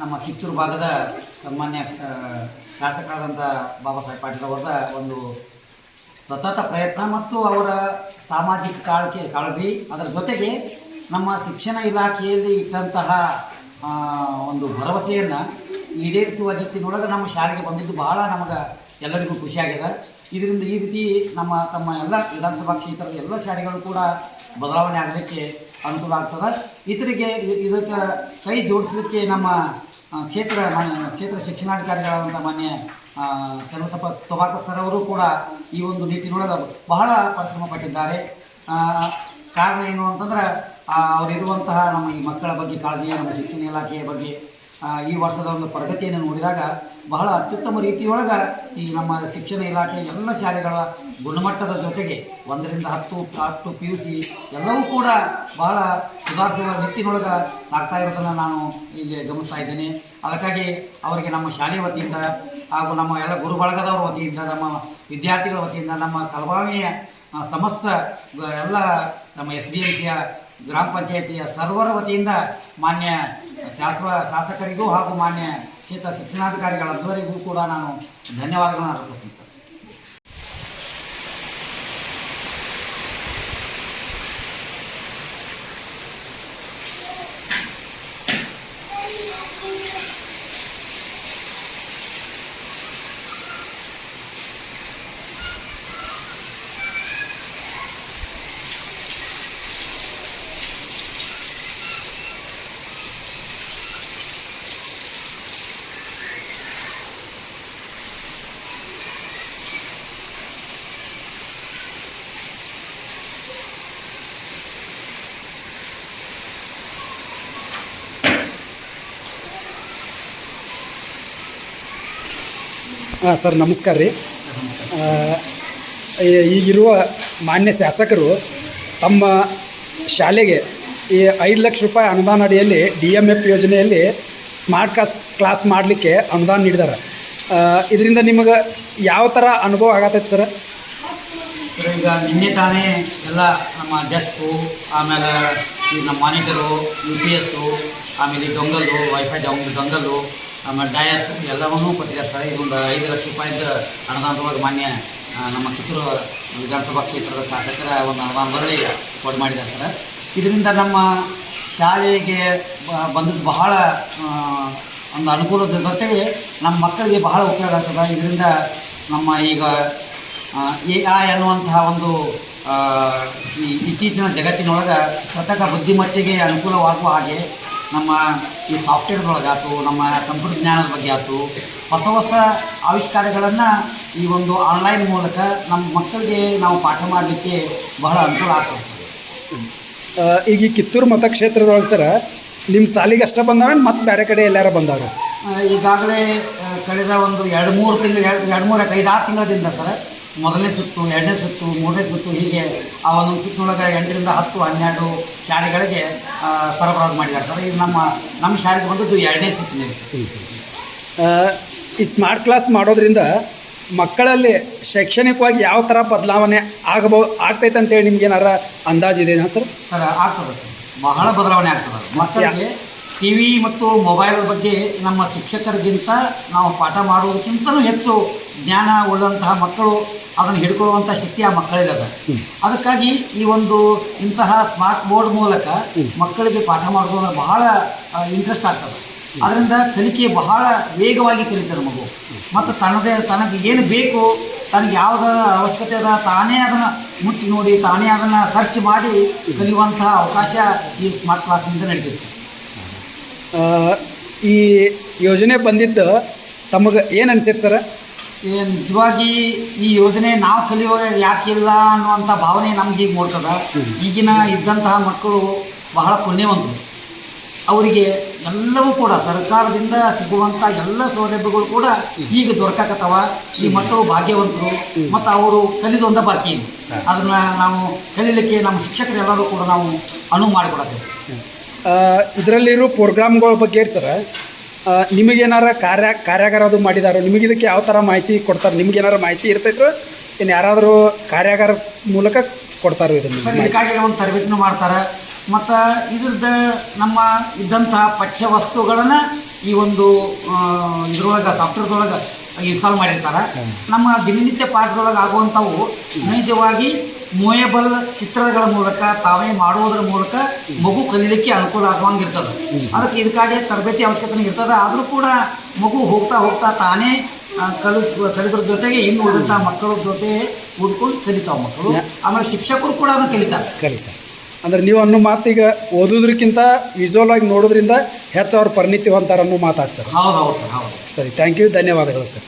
ನಮ್ಮ ಕಿತ್ತೂರು ಭಾಗದ ಸಾಮಾನ್ಯ ಶಾಸಕರಾದಂಥ ಬಾಬಾ ಸಾಹೇಬ್ ಪಾಟೀಲ್ ಅವರದ ಒಂದು ಸತತ ಪ್ರಯತ್ನ ಮತ್ತು ಅವರ ಸಾಮಾಜಿಕ ಕಾಳಕೆ, ಕಾಳಜಿ, ಅದರ ಜೊತೆಗೆ ನಮ್ಮ ಶಿಕ್ಷಣ ಇಲಾಖೆಯಲ್ಲಿ ಇದ್ದಂತಹ ಒಂದು ಭರವಸೆಯನ್ನು ಈಡೇರಿಸುವ ನಿಟ್ಟಿನೊಳಗೆ ನಮ್ಮ ಶಾಲೆಗೆ ಬಂದಿದ್ದು ಬಹಳ ನಮಗೆ ಎಲ್ಲರಿಗೂ ಖುಷಿಯಾಗಿದೆ ಇದರಿಂದ ಈ ರೀತಿ ನಮ್ಮ, ತಮ್ಮ ಎಲ್ಲ ವಿಧಾನಸಭಾ ಕ್ಷೇತ್ರದ ಎಲ್ಲ ಶಾಲೆಗಳು ಕೂಡ ಬದಲಾವಣೆ ಆಗಲಿಕ್ಕೆ ಅನುಕೂಲ ಆಗ್ತದೆ. ಇತರಿಗೆ ಇದಕ್ಕೆ ಕೈ ಜೋಡಿಸಲಿಕ್ಕೆ ನಮ್ಮ ಕ್ಷೇತ್ರ ಕ್ಷೇತ್ರ ಶಿಕ್ಷಣಾಧಿಕಾರಿಗಳಾದಂಥ ಮಾನ್ಯ ಚಂದ್ರಸಪ್ಪ ತೊಬಾಕ ಸರ್ ಅವರು ಕೂಡ ಈ ಒಂದು ನಿಟ್ಟಿನೊಳಗೆ ಬಹಳ ಪರಿಶ್ರಮ ಪಟ್ಟಿದ್ದಾರೆ. ಕಾರಣ ಏನು ಅಂತಂದ್ರೆ ಅವರಿರುವಂತಹ ನಮ್ಮ ಈ ಮಕ್ಕಳ ಬಗ್ಗೆ ಕಾಳಜಿ ನಮ್ಮ ಶಿಕ್ಷಣ ಇಲಾಖೆಯ ಬಗ್ಗೆ ಈ ವರ್ಷದ ಒಂದು ಪ್ರಗತಿಯನ್ನು ನೋಡಿದಾಗ ಬಹಳ ಅತ್ಯುತ್ತಮ ರೀತಿಯೊಳಗೆ ಈ ನಮ್ಮ ಶಿಕ್ಷಣ ಇಲಾಖೆ ಎಲ್ಲ ಶಾಲೆಗಳ ಗುಣಮಟ್ಟದ ಜೊತೆಗೆ ಒಂದರಿಂದ ಹತ್ತು ಹತ್ತು ಪಿ ಯು ಸಿ ಎಲ್ಲವೂ ಕೂಡ ಬಹಳ ಸುಧಾರಿಸುವ ನಿಟ್ಟಿನೊಳಗೆ ಸಾಗ್ತಾ ಇರೋದನ್ನು ನಾನು ಇಲ್ಲಿ ಗಮನಿಸ್ತಾ ಇದ್ದೇನೆ. ಅದಕ್ಕಾಗಿ ಅವರಿಗೆ ನಮ್ಮ ಶಾಲೆ ವತಿಯಿಂದ ಹಾಗೂ ನಮ್ಮ ಎಲ್ಲ ಗುರು ಬಳಗದವರ ವತಿಯಿಂದ, ನಮ್ಮ ವಿದ್ಯಾರ್ಥಿಗಳ ವತಿಯಿಂದ, ನಮ್ಮ ಕಲಬಾವಿಯ ಸಮಸ್ತ ಎಲ್ಲ ನಮ್ಮ ಎಸ್ ಡಿ ಎಂ ಸಿಯ ಗ್ರಾಮ ಪಂಚಾಯಿತಿಯ ಸರ್ವರ ವತಿಯಿಂದ ಮಾನ್ಯ ಶಾಸಕ ಶಾಸಕರಿಗೂ ಹಾಗೂ ಮಾನ್ಯ ಕ್ಷೇತ್ರ ಶಿಕ್ಷಣಾಧಿಕಾರಿಗಳೆಲ್ಲರಿಗೂ ಕೂಡ ನಾನು ಧನ್ಯವಾದಗಳನ್ನು ಅರ್ಪಿಸ್ತೀನಿ ಹಾಂ, ಸರ್, ನಮಸ್ಕಾರ ರೀ. ಈಗಿರುವ ಮಾನ್ಯ ಶಾಸಕರು ತಮ್ಮ ಶಾಲೆಗೆ ಈ ಐದು ಲಕ್ಷ ರೂಪಾಯಿ ಅನುದಾನ ಅಡಿಯಲ್ಲಿ ಡಿ ಎಂ ಎಫ್ ಯೋಜನೆಯಲ್ಲಿ ಸ್ಮಾರ್ಟ್ ಕ್ಲಾಸ್ ಕ್ಲಾಸ್ ಮಾಡಲಿಕ್ಕೆ ಅನುದಾನ ನೀಡಿದ್ದಾರೆ. ಇದರಿಂದ ನಿಮಗೆ ಯಾವ ಥರ ಅನುಭವ ಆಗತ್ತೈತೆ ಸರ್? ಈಗ ನಿನ್ನೆ ತಾನೇ ಎಲ್ಲ ನಮ್ಮ ಡೆಸ್ಕು, ಆಮೇಲೆ ಈ ನಮ್ಮ ಮಾನಿಟರು, ಯು ಪಿ ಎಸ್ಸು, ಆಮೇಲೆ ಡೊಂಗಲ್ಲು ವೈಫೈ ಡೊಂಗ್ ಡೊಂಗಲ್ಲು ಆಮೇಲೆ ಡಯಾಸ್ ಎಲ್ಲವನ್ನೂ ಕೊಟ್ಟಿದ್ದಾರೆ ಸರ್. ಇದೊಂದು ಐದು ಲಕ್ಷ ರೂಪಾಯಿದ ಅನುದಾನದೊಳಗೆ ಮಾನ್ಯ ನಮ್ಮ ಕಿತ್ತೂರು ವಿಧಾನಸಭಾ ಕ್ಷೇತ್ರದ ಶಾಸಕರ ಒಂದು ಅನುದಾನದಲ್ಲಿ ಕೊಡ್ ಮಾಡಿದ್ದಾರೆ ಇದರಿಂದ ನಮ್ಮ ಶಾಲೆಗೆ ಬಂದದ್ದು ಬಹಳ ಒಂದು ಅನುಕೂಲದ ಜೊತೆಗೆ ನಮ್ಮ ಮಕ್ಕಳಿಗೆ ಬಹಳ ಉಪಯೋಗ ಆಗ್ತದೆ. ಇದರಿಂದ ನಮ್ಮ ಈಗ ಎ ಆ ಅನ್ನುವಂತಹ ಒಂದು ಈ ಇತ್ತೀಚಿನ ಜಗತ್ತಿನೊಳಗೆ ಕೃತಕ ಬುದ್ಧಿಮತ್ತೆಗೆ ಅನುಕೂಲವಾಗುವ ಹಾಗೆ ನಮ್ಮ ಈ ಸಾಫ್ಟ್ವೇರ್ದೊಳಗಾಯ್ತು ನಮ್ಮ ಕಂಪ್ಯೂಟರ್ ಜ್ಞಾನದ ಬಗ್ಗೆ ಆಯ್ತು ಹೊಸ ಹೊಸ ಆವಿಷ್ಕಾರಗಳನ್ನು ಈ ಒಂದು ಆನ್ಲೈನ್ ಮೂಲಕ ನಮ್ಮ ಮಕ್ಕಳಿಗೆ ನಾವು ಪಾಠ ಮಾಡಲಿಕ್ಕೆ ಬಹಳ ಅನುಕೂಲ ಆಗ್ತದೆ ಈಗ ಈ ಕಿತ್ತೂರು ಮತಕ್ಷೇತ್ರದೊಳಗೆ ಸರ ನಿಮ್ಮ ಸಾಲಿಗೆ ಅಷ್ಟೇ ಬಂದವ ಮತ್ತು ಬೇರೆ ಕಡೆ ಎಲ್ಲಾರ ಬಂದವರು? ಈಗಾಗಲೇ ಕಳೆದ ಒಂದು ಎರಡು ಮೂರು ತಿಂಗಳು ಎರಡು ಎರಡು ಮೂರು ಐದಾರು ತಿಂಗಳಿಂದ ಸರ್ ಮೊದಲನೇ ಸುತ್ತು ಎರಡನೇ ಸುತ್ತು ಮೂರನೇ ಸುತ್ತು ಹೀಗೆ ಆ ಒಂದೊಂದು ಸುತ್ತಿನೊಳಗೆ ಎಂಟರಿಂದ ಹತ್ತು ಹನ್ನೆರಡು ಶಾಲೆಗಳಿಗೆ ಸರಬರಾಜು ಮಾಡಿದ್ದಾರೆ. ಸರ್ ಇದು ನಮ್ಮ ನಮ್ಮ ಶಾಲೆಗೆ ಬಂದದ್ದು ಎರಡನೇ ಸುತ್ತಿನಲ್ಲಿ. ಈ ಸ್ಮಾರ್ಟ್ ಕ್ಲಾಸ್ ಮಾಡೋದ್ರಿಂದ ಮಕ್ಕಳಲ್ಲಿ ಶೈಕ್ಷಣಿಕವಾಗಿ ಯಾವ ಥರ ಬದಲಾವಣೆ ಆಗಬೋ ಆಗ್ತೈತೆ ಅಂತೇಳಿ ನಿಮ್ಗೆ ಏನಾರ ಅಂದಾಜು ಇದೆಯಾ ಸರ್? ಸರ್ ಆಗ್ತದೆ ಸರ್. ಬಹಳ ಬದಲಾವಣೆ ಆಗ್ತದೆ ಮಕ್ಕಳಿಗೆ ಟಿ ವಿ ಮತ್ತು ಮೊಬೈಲ್ ಬಗ್ಗೆ ನಮ್ಮ ಶಿಕ್ಷಕರಿಗಿಂತ ನಾವು ಪಾಠ ಮಾಡುವುದಕ್ಕಿಂತಲೂ ಹೆಚ್ಚು ಜ್ಞಾನ ಉಳ್ಳಂತಹ ಮಕ್ಕಳು ಅದನ್ನು ಹಿಡ್ಕೊಳ್ಳುವಂಥ ಶಕ್ತಿ ಆ ಮಕ್ಕಳಿದೆ ಅದಕ್ಕಾಗಿ ಈ ಒಂದು ಇಂತಹ ಸ್ಮಾರ್ಟ್ ಬೋರ್ಡ್ ಮೂಲಕ ಮಕ್ಕಳಿಗೆ ಪಾಠ ಮಾಡೋದು ಬಹಳ ಇಂಟ್ರೆಸ್ಟ್ ಆಗ್ತದೆ. ಅದರಿಂದ ಕಲಿಕೆ ಬಹಳ ವೇಗವಾಗಿ ಕಲಿತಾರೆ ಮಗು. ಮತ್ತು ತನ್ನದೇ, ತನಗೆ ಏನು ಬೇಕು, ತನಗೆ ಯಾವುದ ಅವಶ್ಯಕತೆ ಅದ ತಾನೇ ಅದನ್ನು ಮುಟ್ಟಿ ನೋಡಿ, ತಾನೇ ಅದನ್ನು ಸರ್ಚ್ ಮಾಡಿ ಕಲಿಯುವಂತಹ ಅವಕಾಶ ಈ ಸ್ಮಾರ್ಟ್ ಕ್ಲಾಸ್ನಿಂದ ನಡೀತೈತೆ ಈ ಯೋಜನೆ ಬಂದಿದ್ದು ತಮಗೆ ಏನು ಅನಿಸೈತೆ ಸರ್? ನಿಜವಾಗಿ ಈ ಯೋಜನೆ ನಾವು ಕಲಿಯುವಾಗ ಯಾಕಿಲ್ಲ ಅನ್ನುವಂಥ ಭಾವನೆ ನಮ್ಗೆ ಈಗ ಮೂಡ್ತದ. ಈಗಿನ ಇದ್ದಂತಹ ಮಕ್ಕಳು ಬಹಳ ಪುಣ್ಯವಂತರು. ಅವರಿಗೆ ಎಲ್ಲವೂ ಕೂಡ ಸರ್ಕಾರದಿಂದ ಸಿಗುವಂಥ ಎಲ್ಲ ಸೌಲಭ್ಯಗಳು ಕೂಡ ಈಗ ದೊರಕತ್ತವ ಈ ಮಕ್ಕಳು ಭಾಗ್ಯವಂತರು ಮತ್ತು ಅವರು ಕಲಿದೊಂದ ಬಾಕಿ ಅದನ್ನ ನಾವು ಕಲೀಲಿಕ್ಕೆ ನಮ್ಮ ಶಿಕ್ಷಕರೆಲ್ಲರೂ ಕೂಡ ನಾವು ಅನುವು ಮಾಡಿಕೊಡತ್ತೇವೆ ಇದರಲ್ಲಿರೋ ಪ್ರೋಗ್ರಾಮ್ಗಳ ಬಗ್ಗೆ ಸರ್ ನಿಮಗೇನಾರ ಕಾರ್ಯ ಕಾರ್ಯಾಗಾರ ಅದು ಮಾಡಿದಾರೋ ನಿಮಗೆ ಇದಕ್ಕೆ ಯಾವ ಥರ ಮಾಹಿತಿ ಕೊಡ್ತಾರೆ ನಿಮ್ಗೇನಾರ ಮಾಹಿತಿ ಇರ್ತೈತ್ರೋ ಇನ್ನು ಯಾರಾದರೂ ಕಾರ್ಯಾಗಾರ ಮೂಲಕ ಕೊಡ್ತಾರೋ ಇದನ್ನು ಸರ್ ಇದಕ್ಕಾಗಿ ಒಂದು ತರಬೇತಿನೂ ಮಾಡ್ತಾರೆ. ಮತ್ತು ಇದ್ರದ್ದು ನಮ್ಮ ಇದ್ದಂತಹ ಪಠ್ಯ ವಸ್ತುಗಳನ್ನು ಈ ಒಂದು ಇದ್ರೊಳಗೆ ಸಾಫ್ಟ್ವೇರ್ದೊಳಗೆ ಇನ್ಸ್ಟಾಲ್ ಮಾಡಿರ್ತಾರೆ. ನಮ್ಮ ದಿನನಿತ್ಯ ಪಾಠದೊಳಗೆ ಆಗುವಂಥವು ನೈಜವಾಗಿ ಮೊಯೆಬಲ್ ಚಿತ್ರಗಳ ಮೂಲಕ ತಾವೇ ಮಾಡುವುದರ ಮೂಲಕ ಮಗು ಕಲೀಲಿಕ್ಕೆ ಅನುಕೂಲ ಆಗುವಂಗೆ ಇರ್ತದೆ. ಅದಕ್ಕೆ ಇದಕ್ಕಾಗಿ ತರಬೇತಿ ಅವಶ್ಯಕತೆ ಇರ್ತದೆ. ಆದರೂ ಕೂಡ ಮಗು ಹೋಗ್ತಾ ಹೋಗ್ತಾ ತಾನೇ ಕಲಿ ಕಲಿದ್ರ ಜೊತೆಗೆ ಇನ್ನು ಉಳಿದಂಥ ಮಕ್ಕಳ ಜೊತೆ ಕೂಡ್ಕೊಂಡು ಕಲಿತಾವೆ ಮಕ್ಕಳು. ಆಮೇಲೆ ಶಿಕ್ಷಕರು ಕೂಡ ಅದನ್ನು ಕಲಿತಾರೆ. ಕಲಿತಾರೆ. ಅಂದ್ರೆ ನೀವು ಅನ್ನೋ ಈಗ ಓದೋದ್ರಕ್ಕಿಂತ ವಿಜುವಲ್ ಆಗಿ ನೋಡೋದ್ರಿಂದ ಹೆಚ್ಚು ಅವ್ರ ಪರಿಣಿತಿ ಹೊಂತಾರ ಅನ್ನೋ ಮಾತಾಡ್ ಸರ್. ಹೌದು ಹೌದು ಹೌದು. ಸರಿ ಥ್ಯಾಂಕ್ ಯು ಧನ್ಯವಾದಗಳು ಸರ್.